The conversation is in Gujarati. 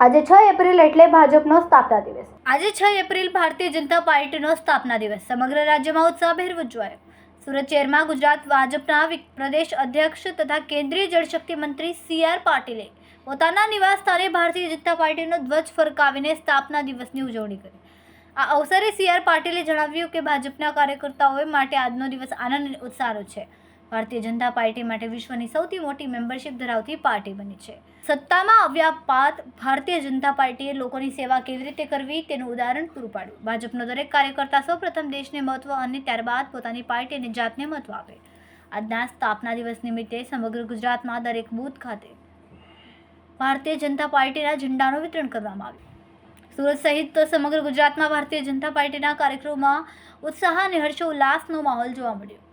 આજે છ એપ્રિલ એટલે ભાજપનો સ્થાપના દિવસ. આજે છ એપ્રિલ ભારતીય જનતા પાર્ટીનો સ્થાપના દિવસ. સમગ્ર રાજ્યમાં ઉત્સાહભેર ઉજવાયો સુરત શહેરમાં ગુજરાત ભાજપના પ્રદેશ અધ્યક્ષ તથા કેન્દ્રીય જળશક્તિ મંત્રી સી આર પાટીલે પોતાના નિવાસ સ્થાને ભારતીય જનતા પાર્ટીનો ધ્વજ ફરકાવીને સ્થાપના દિવસની ઉજવણી કરી. આ અવસરે સી આર પાટીલે જણાવ્યું કે ભાજપના કાર્યકર્તાઓ માટે આજનો દિવસ આનંદ અને ઉત્સાહનો છે. ભારતીય જનતા પાર્ટી માટે વિશ્વની સૌથી મોટી મેમ્બરશિપ ધરાવતી પાર્ટી બની છે. સત્તામાં આવ્યા બાદ ભારતીય જનતા પાર્ટીએ લોકોની સેવા કેવી રીતે કરવી તેનું ઉદાહરણ પૂરું પાડ્યું. ભાજપનો દરેક કાર્યકર્તા સૌપ્રથમ દેશને મહત્વ અને ત્યારબાદ પોતાની પાર્ટી અને જાતને મહત્વ આપે. આજના સ્થાપના દિવસ નિમિત્તે સમગ્ર ગુજરાતમાં દરેક બૂથ ખાતે ભારતીય જનતા પાર્ટીના ઝંડાનું વિતરણ કરવામાં આવ્યું. સુરત સહિત સમગ્ર ગુજરાતમાં ભારતીય જનતા પાર્ટીના કાર્યક્રમમાં ઉત્સાહ અને હર્ષોલ્લાસનો માહોલ જોવા મળ્યો.